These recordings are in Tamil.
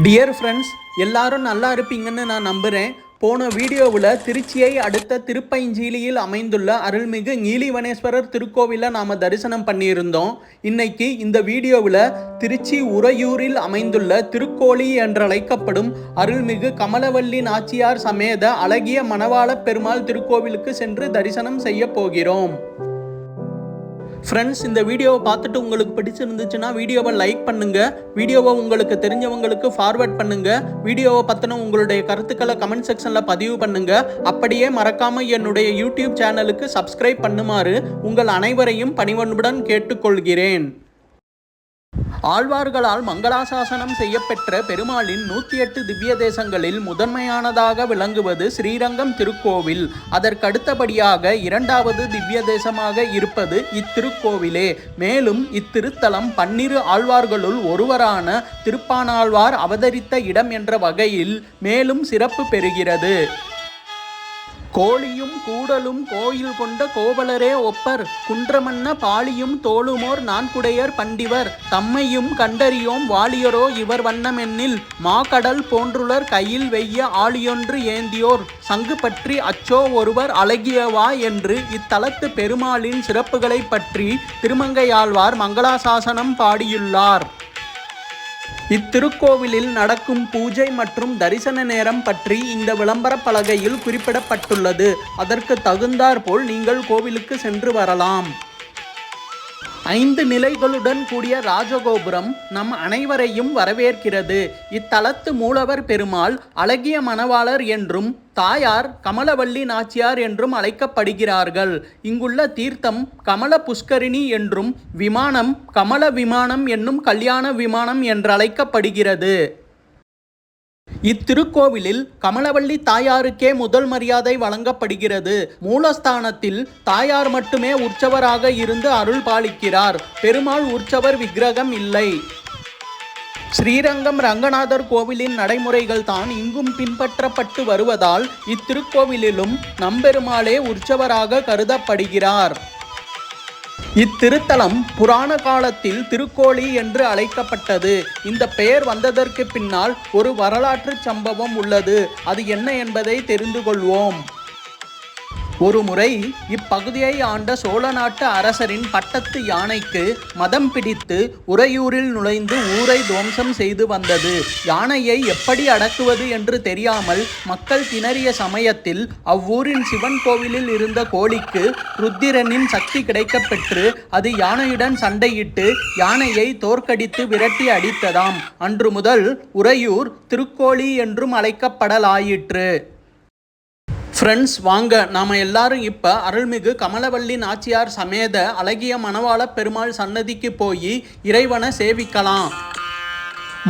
டியர் ஃப்ரெண்ட்ஸ் எல்லாரும் நல்லா இருப்பீங்கன்னு நான் நம்புகிறேன் போன வீடியோவில் திருச்சியை அடுத்த திருப்பைஞ்சீலியில் அமைந்துள்ள அருள்மிகு நீலிவனேஸ்வரர் திருக்கோவிலை நாம் தரிசனம் பண்ணியிருந்தோம். இன்னைக்கு இந்த வீடியோவில் திருச்சி உறையூரில் அமைந்துள்ள திருக்கோழி என்றழைக்கப்படும் அருள்மிகு கமலவல்லி நாச்சியார் சமேத அழகிய மணவாள பெருமாள் திருக்கோவிலுக்கு சென்று தரிசனம் செய்ய போகிறோம். ஃப்ரெண்ட்ஸ் இந்த வீடியோவை பார்த்துட்டு உங்களுக்கு பிடிச்சிருந்துச்சுன்னா வீடியோவை லைக் பண்ணுங்க. வீடியோவை உங்களுக்கு தெரிஞ்சவங்களுக்கு ஃபார்வர்ட் பண்ணுங்க. வீடியோவை பற்றின உங்களுடைய கருத்துக்களை கமெண்ட் செக்ஷனில் பதிவு பண்ணுங்க. அப்படியே மறக்காம என்னுடைய யூடியூப் சேனலுக்கு சப்ஸ்கிரைப் பண்ணுமாறு உங்கள் அனைவரையும் பணிவன்புடன் கேட்டுக்கொள்கிறேன். ஆழ்வார்களால் மங்களாசாசனம் செய்யப்பெற்ற பெருமாளின் நூற்றி எட்டு திவ்ய தேசங்களில் முதன்மையானதாக விளங்குவது ஸ்ரீரங்கம் திருக்கோவில். அதற்கடுத்தபடியாக இரண்டாவது திவ்ய தேசமாக இருப்பது இத்திருக்கோவிலே. மேலும் இத்திருத்தலம் பன்னிரு ஆழ்வார்களுள் ஒருவரான திருப்பானாழ்வார் அவதரித்த இடம் என்ற வகையில் மேலும் சிறப்பு பெறுகிறது. கோழியும் கூடலும் கோயில் கொண்ட கோவலரே ஒப்பர். குன்றமன்ன பாலியும் தோளுமோர் நான்குடையர் பண்டிவர். தம்மையும் கண்டறியோம் வாலியரோ இவர் வண்ணமென்னில். மாக்கடல் போன்றுளர் கையில் வெய்ய ஆளியொன்று ஏந்தியோர். சங்கு பற்றி அச்சோ ஒருவர் அழகியவா என்று இத்தலத்து பெருமாளின் சிறப்புகளைப் பற்றி திருமங்கையாழ்வார் மங்களாசாசனம் பாடியுள்ளார். இத்திருக்கோவிலில் நடக்கும் பூஜை மற்றும் தரிசன நேரம் பற்றி இந்த விளம்பர பலகையில் குறிப்பிடப்பட்டுள்ளது. அதற்கு தகுந்தாற்போல் நீங்கள் கோவிலுக்கு சென்று வரலாம். ஐந்து நிலைகளுடன் கூடிய ராஜகோபுரம் நம் அனைவரையும் வரவேற்கிறது. இத்தலத்து மூலவர் பெருமாள் அழகிய மணவாளர் என்றும் தாயார் கமலவள்ளி நாச்சியார் என்றும் அழைக்கப்படுகிறார்கள். இங்குள்ள தீர்த்தம் கமல புஷ்கரிணி என்றும் விமானம் கமல விமானம் என்னும் கல்யாண விமானம் என்றழைக்கப்படுகிறது. இத்திருக்கோவிலில் கமலவள்ளி தாயாருக்கே முதல் மரியாதை வழங்கப்படுகிறது. மூலஸ்தானத்தில் தாயார் மட்டுமே உற்சவராக இருந்து அருள் பாலிக்கிறார். பெருமாள் உற்சவர் விக்கிரகம் இல்லை. ஸ்ரீரங்கம் ரங்கநாதர் கோவிலின் நடைமுறைகள் தான் இங்கும் பின்பற்றப்பட்டு வருவதால் இத்திருக்கோவிலிலும் நம்பெருமாளே உற்சவராக கருதப்படுகிறார். இத்திருத்தலம் புராண காலத்தில் திருக்கோழி என்று அழைக்கப்பட்டது. இந்த பெயர் வந்ததற்கு பின்னால் ஒரு வரலாற்று சம்பவம் உள்ளது. அது என்ன என்பதை தெரிந்து கொள்வோம். ஒருமுறை இப்பகுதியை ஆண்ட சோழ நாட்டு அரசரின் பட்டத்து யானைக்கு மதம் பிடித்து உறையூரில் நுழைந்து ஊரை துவம்சம் செய்து வந்தது. யானையை எப்படி அடக்குவது என்று தெரியாமல் மக்கள் திணறிய சமயத்தில் அவ்வூரின் சிவன் கோவிலில் இருந்த கோழிக்கு ருத்திரனின் சக்தி கிடைக்கப்பெற்று அது யானையுடன் சண்டையிட்டு யானையை தோற்கடித்து விரட்டி அடித்ததாம். அன்று முதல் உறையூர் திருக்கோழி என்றும் அழைக்கப்படலாயிற்று. ஃப்ரெண்ட்ஸ் வாங்க. நாம் எல்லாரும் இப்போ அருள்மிகு கமலவள்ளி நாச்சியார் சமேத அழகிய மணவாள பெருமாள் சன்னதிக்கு போய் இறைவனை சேவிக்கலாம்.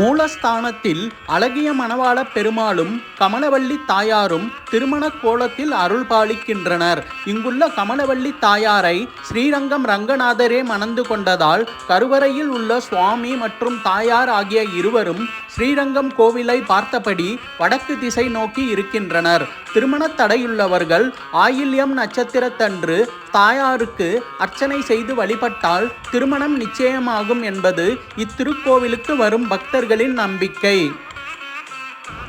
மூலஸ்தானத்தில் அழகிய மணவாள பெருமாளும் கமலவள்ளி தாயாரும் திருமண கோலத்தில் அருள் பாலிக்கின்றனர். இங்குள்ள கமலவள்ளி தாயாரை ஸ்ரீரங்கம் ரங்கநாதரே மணந்து கொண்டதால் கருவறையில் உள்ள சுவாமி மற்றும் தாயார் ஆகிய இருவரும் ஸ்ரீரங்கம் கோவிலை பார்த்தபடி வடக்கு திசை நோக்கி இருக்கின்றனர். திருமண தடையுள்ளவர்கள் ஆயில்யம் நட்சத்திரத்தன்று தாயாருக்கு அர்ச்சனை செய்து வழிபட்டால் திருமணம் நிச்சயமாகும் என்பது இத்திருக்கோவிலுக்கு வரும் பக்தர்களின் நம்பிக்கை.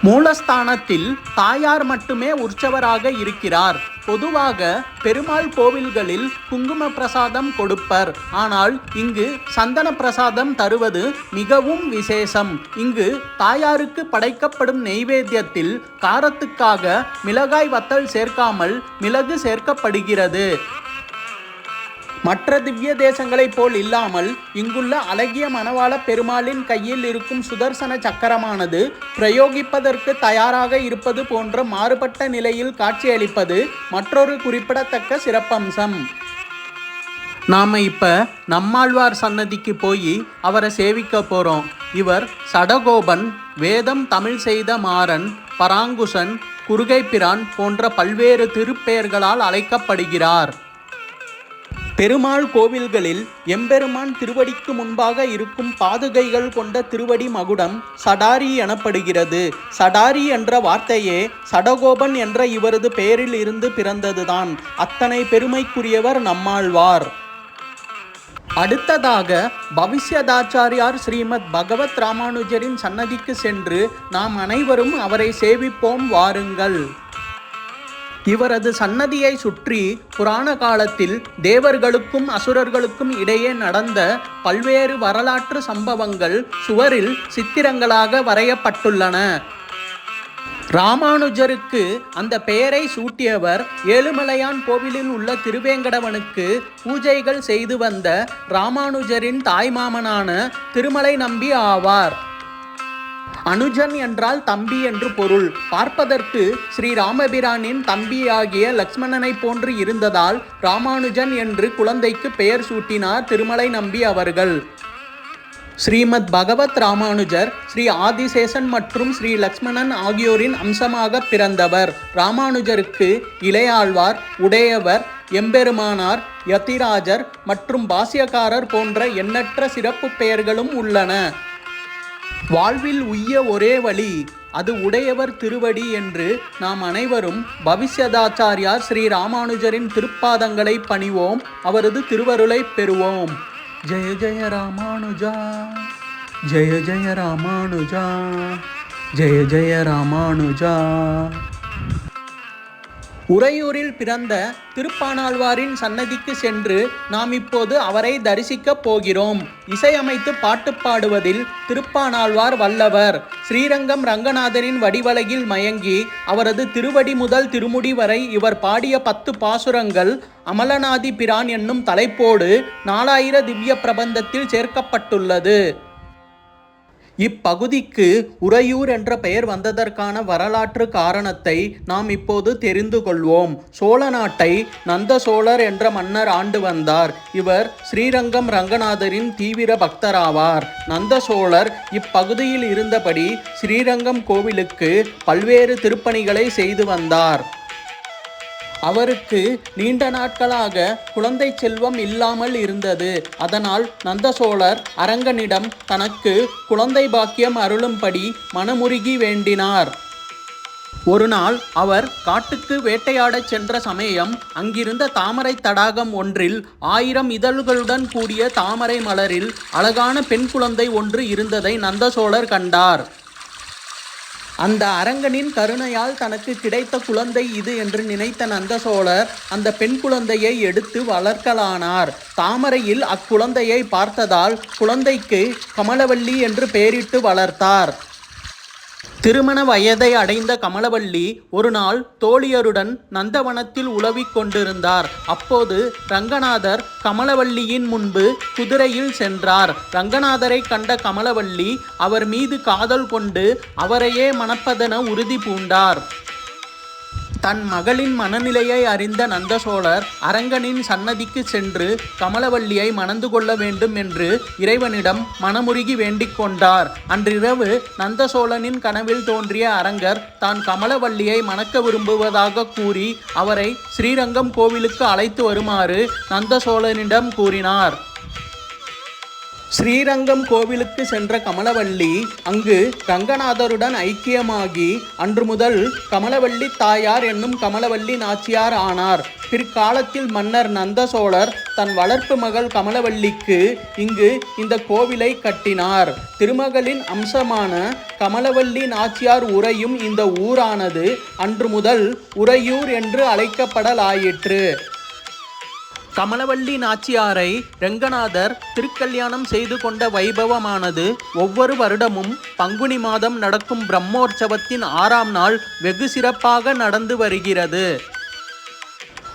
மூலஸ்தானத்தில் தாயார் மட்டுமே உற்சவராக இருக்கிறார். பொதுவாக பெருமாள் கோவில்களில் குங்கும பிரசாதம் கொடுப்பர். ஆனால் இங்கு சந்தன பிரசாதம் தருவது மிகவும் விசேஷம். இங்கு தாயாருக்கு படைக்கப்படும் நெய்வேத்தியத்தில் காரத்துக்காக மிளகாய் வத்தல் சேர்க்காமல் மிளகு சேர்க்கப்படுகிறது. மற்ற திவ்ய தேசங்களைப் போல் இல்லாமல் இங்குள்ள அழகிய மணவாள பெருமாளின் கையில் இருக்கும் சுதர்சன சக்கரமானது பிரயோகிப்பதற்கு தயாராக இருப்பது போன்ற மாறுபட்ட நிலையில் காட்சியளிப்பது மற்றொரு குறிப்பிடத்தக்க சிறப்பம்சம். நாம் இப்போ நம்மாழ்வார் சன்னதிக்கு போய் அவரை சேவிக்க போகிறோம் இவர் சடகோபன் வேதம் தமிழ் செய்த மாறன் பராங்குசன் குருகைப்பிரான் போன்ற பல்வேறு திருப்பெயர்களால் அழைக்கப்படுகிறார். பெருமாள் கோவில்களில் எம்பெருமான் திருவடிக்கு முன்பாக இருக்கும் பாதுகைகள் கொண்ட திருவடி மகுடம் சடாரி எனப்படுகிறது. சடாரி என்ற வார்த்தையே சடகோபன் என்ற இவரது பெயரில் இருந்து பிறந்ததுதான். அத்தனை பெருமைக்குரியவர் நம்மாழ்வார். அடுத்ததாக பவிஷ்யதாச்சாரியார் ஸ்ரீமத் பகவத் ராமானுஜரின் சன்னதிக்கு சென்று நாம் அனைவரும் அவரை சேவிப்போம் வாருங்கள். இவரது சன்னதியை சுற்றி புராண காலத்தில் தேவர்களுக்கும் அசுரர்களுக்கும் இடையே நடந்த பல்வேறு வரலாற்று சம்பவங்கள் சுவரில் சித்திரங்களாக வரையப்பட்டுள்ளன. ராமானுஜருக்கு அந்த பெயரை சூட்டியவர் ஏழுமலையான் கோவிலில் உள்ள திருவேங்கடவனுக்கு பூஜைகள் செய்து வந்த ராமானுஜரின் தாய்மாமனான திருமலை நம்பி ஆவார். அனுஜன் என்றால் தம்பி என்று பொருள். பார்ப்பதற்கு ஸ்ரீ ராமபிரானின் தம்பியாகிய லக்ஷ்மணனை போன்று இருந்ததால் ராமானுஜன் என்று குழந்தைக்கு பெயர் சூட்டினார் திருமலை நம்பி அவர்கள். ஸ்ரீமத் பகவத் ராமானுஜர் ஸ்ரீ ஆதிசேஷன் மற்றும் ஸ்ரீ லக்ஷ்மணன் ஆகியோரின் அம்சமாக பிறந்தவர். ராமானுஜருக்கு இளையாழ்வார் உடையவர் எம்பெருமானார் யதிராஜர் மற்றும் பாசியக்காரர் போன்ற எண்ணற்ற சிறப்பு பெயர்களும் உள்ளன. வாழ்வில் உய்ய ஒரே வழி அது உடையவர் திருவடி என்று நாம் அனைவரும் பவிஷ்யதாச்சாரியார் ஸ்ரீ ராமானுஜரின் திருப்பாதங்களை பணிவோம் அவரது திருவருளை பெறுவோம். ஜெய ஜெய ராமானுஜா ஜெய ஜெய ராமானுஜா ஜெய ஜெய ராமானுஜா. உறையூரில் பிறந்த திருப்பானாழ்வாரின் சன்னதிக்கு சென்று நாம் இப்போது அவரை தரிசிக்கப் போகிறோம். இசையமைத்து பாட்டு பாடுவதில் திருப்பானாழ்வார் வல்லவர். ஸ்ரீரங்கம் ரங்கநாதனின் வடிவலகில் மயங்கி அவரது திருவடி முதல் திருமுடி வரை இவர் பாடிய பத்து பாசுரங்கள் அமலநாதி பிரான் என்னும் தலைப்போடு நாலாயிர திவ்ய பிரபந்தத்தில் சேர்க்கப்பட்டுள்ளது. இப்பகுதிக்கு உறையூர் என்ற பெயர் வந்ததற்கான வரலாற்று காரணத்தை நாம் இப்போது தெரிந்து கொள்வோம். சோழ நாட்டை நந்த சோழர் என்ற மன்னர் ஆண்டு வந்தார். இவர் ஸ்ரீரங்கம் ரங்கநாதரின் தீவிர பக்தராவார். நந்த சோழர் இப்பகுதியில் இருந்தபடி ஸ்ரீரங்கம் கோவிலுக்கு பல்வேறு திருப்பணிகளை செய்து வந்தார். அவருக்கு நீண்ட நாட்களாக குழந்தை செல்வம் இல்லாமல் இருந்தது. அதனால் நந்தசோழர் அரங்கனிடம் தனக்கு குழந்தை பாக்கியம் அருளும்படி மனமுருகி வேண்டினார். ஒரு நாள் அவர் காட்டுக்கு வேட்டையாடச் சென்ற சமயம் அங்கிருந்த தாமரை தடாகம் ஒன்றில் ஆயிரம் இதழ்களுடன் கூடிய தாமரை மலரில் அழகான பெண் குழந்தை ஒன்று இருந்ததை நந்தசோழர் கண்டார். அந்த அரங்கனின் கருணையால் தனக்கு கிடைத்த குழந்தை இது என்று நினைத்த நந்த சோழர் அந்த பெண் குழந்தையை எடுத்து வளர்க்கலானார். தாமரையில் அக்குழந்தையை பார்த்ததால் குழந்தைக்கு கமலவல்லி என்று பெயரிட்டு வளர்த்தார். திருமண வயதை அடைந்த கமலவள்ளி ஒரு நாள் தோழியருடன் நந்தவனத்தில் உலவிக் கொண்டிருந்தார். அப்போது ரங்கநாதர் கமலவள்ளியின் முன்பு குதிரையில் சென்றார். ரங்கநாதரை கண்ட கமலவள்ளி அவர் மீது காதல் கொண்டு அவரையே மணப்பதென உறுதி பூண்டார். தன் மகளின் மனநிலையை அறிந்த நந்தசோழர் அரங்கனின் சன்னதிக்கு சென்று கமலவல்லியை மணந்து கொள்ள வேண்டும் என்று இறைவனிடம் மனமுருகி வேண்டிக் கொண்டார். அன்றிரவு நந்தசோழனின் கனவில் தோன்றிய அரங்கர் தான் கமலவல்லியை மணக்க விரும்புவதாக கூறி அவரை ஸ்ரீரங்கம் கோவிலுக்கு அழைத்து வருமாறு நந்தசோழனிடம் கூறினார். ஸ்ரீரங்கம் கோவிலுக்கு சென்ற கமலவள்ளி அங்கு ரங்கநாதருடன் ஐக்கியமாகி அன்று முதல் கமலவள்ளி தாயார் என்னும் கமலவள்ளி நாச்சியார் ஆனார். பிற்காலத்தில் மன்னர் நந்த சோழர் தன் வளர்ப்பு மகள் கமலவள்ளிக்கு இங்கு இந்த கோவிலை கட்டினார். திருமகளின் அம்சமான கமலவள்ளி நாச்சியார் உறையும் இந்த ஊரானது அன்று முதல் உறையூர் என்று அழைக்கப்படலாயிற்று. கமலவள்ளி நாச்சியாரை ரெங்கநாதர் திருக்கல்யாணம் செய்து கொண்ட வைபவமானது ஒவ்வொரு வருடமும் பங்குனி மாதம் நடக்கும் பிரம்மோற்சவத்தின் ஆறாம் நாள் வெகு சிறப்பாக நடந்து வருகிறது.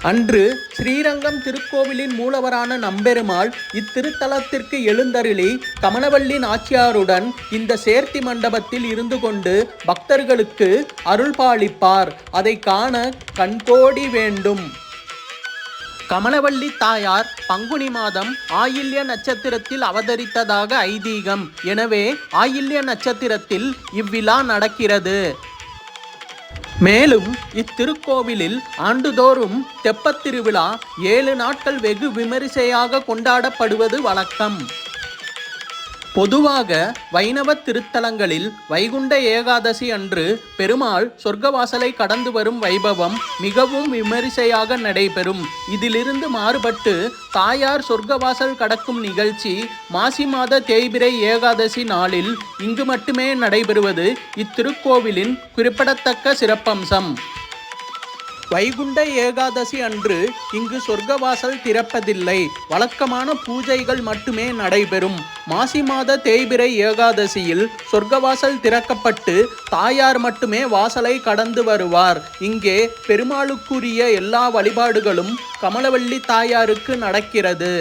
அன்று ஸ்ரீரங்கம் திருக்கோவிலின் மூலவரான நம்பெருமாள் இத்திருத்தலத்திற்கு எழுந்தருளி கமலவள்ளி நாச்சியாருடன் இந்த சேர்த்தி மண்டபத்தில் இருந்து கொண்டு பக்தர்களுக்கு அருள்பாளிப்பார் அதை காண கண்கோடி வேண்டும். கமலவள்ளி தாயார் பங்குனி மாதம் ஆயில்ய நட்சத்திரத்தில் அவதரித்ததாக ஐதீகம். எனவே ஆயில்ய நட்சத்திரத்தில் இவ்விழா நடக்கிறது. மேலும் இத்திருக்கோவிலில் ஆண்டுதோறும் தெப்பத்திருவிழா ஏழு நாட்கள் வெகு விமரிசையாக கொண்டாடப்படுவது வழக்கம். பொதுவாக வைணவ திருத்தலங்களில் வைகுண்ட ஏகாதசி அன்று பெருமாள் சொர்க்கவாசலை கடந்து வரும் வைபவம் மிகவும் விமரிசையாக நடைபெறும். இதிலிருந்து மாறுபட்டு தாயார் சொர்க்கவாசல் கடக்கும் நிகழ்ச்சி மாசி மாத தேய்பிரை ஏகாதசி நாளில் இங்கு மட்டுமே நடைபெறுவது இத்திருக்கோவிலின் குறிப்பிடத்தக்க சிறப்பம்சம். வைகுண்ட ஏகாதசி அன்று இங்கு சொர்க்கவாசல் திறப்பதில்லை. வழக்கமான பூஜைகள் மட்டுமே நடைபெறும். மாசி மாத தேய்பிரை ஏகாதசியில் சொர்க்கவாசல் திறக்கப்பட்டு தாயார் மட்டுமே வாசலை கடந்து வருவார். இங்கே பெருமாளுக்குரிய எல்லா வழிபாடுகளும் கமலவள்ளி தாயாருக்கு நடக்கிறது.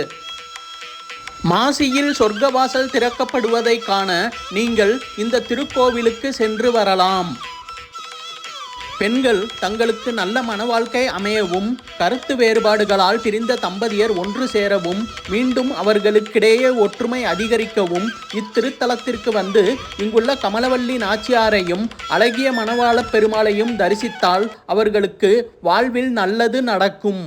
மாசியில் சொர்க்கவாசல் திறக்கப்படுவதை காண நீங்கள் இந்த திருக்கோவிலுக்கு சென்று வரலாம். பெண்கள் தங்களுக்கு நல்ல மனவாழ்க்கை அமையவும் கருத்து வேறுபாடுகளால் பிரிந்த தம்பதியர் ஒன்று சேரவும் மீண்டும் அவர்களுக்கிடையே ஒற்றுமை அதிகரிக்கவும் இத்திருத்தலத்திற்கு வந்து இங்குள்ள கமலவல்லி நாச்சியாரையும் அழகிய மணவாளப் பெருமாளையும் தரிசித்தால் அவர்களுக்கு வாழ்வில் நல்லது நடக்கும்.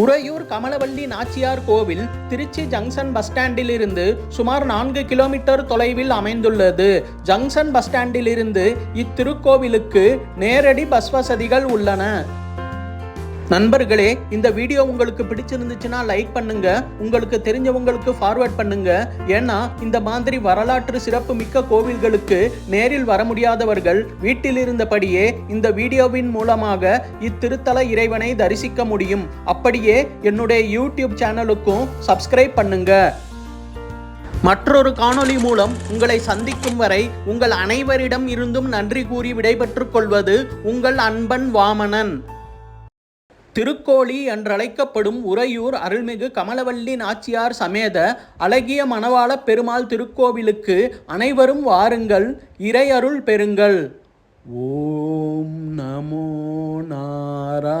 உறையூர் கமலவள்ளி நாச்சியார் கோவில் திருச்சி ஜங்ஷன் பஸ் ஸ்டாண்டில் இருந்து சுமார் நான்கு கிலோமீட்டர் தொலைவில் அமைந்துள்ளது. ஜங்ஷன் பஸ் ஸ்டாண்டில் இருந்து இத்திருக்கோவிலுக்கு நேரடி பஸ் வசதிகள் உள்ளன. நண்பர்களே இந்த வீடியோ உங்களுக்கு பிடிச்சிருந்துச்சுன்னா லைக் பண்ணுங்க. உங்களுக்கு தெரிஞ்சவங்களுக்கு ஃபார்வர்ட் பண்ணுங்க. ஏன்னா இந்த மாதிரி வரலாற்று சிறப்பு மிக்க கோவில்களுக்கு நேரில் வர முடியாதவர்கள் வீட்டில் இருந்தபடியே இந்த வீடியோவின் மூலமாக இத்திருத்தல இறைவனை தரிசிக்க முடியும். அப்படியே என்னுடைய யூடியூப் சேனலுக்கும் சப்ஸ்கிரைப் பண்ணுங்க. மற்றொரு காணொளி மூலம் உங்களை சந்திக்கும் வரை உங்கள் அனைவரிடம் இருந்தும் நன்றி கூறி விடைபெற்றுக் கொள்வது உங்கள் அன்பன் வாமனன். திருக்கோழி என்றழைக்கப்படும் உறையூர் அருள்மிகு கமலவல்லி நாச்சியார் சமேத அழகிய மணவாள பெருமாள் திருக்கோவிலுக்கு அனைவரும் வாருங்கள் இறையருள் பெறுங்கள். ஓம் நமோ நாராயணாய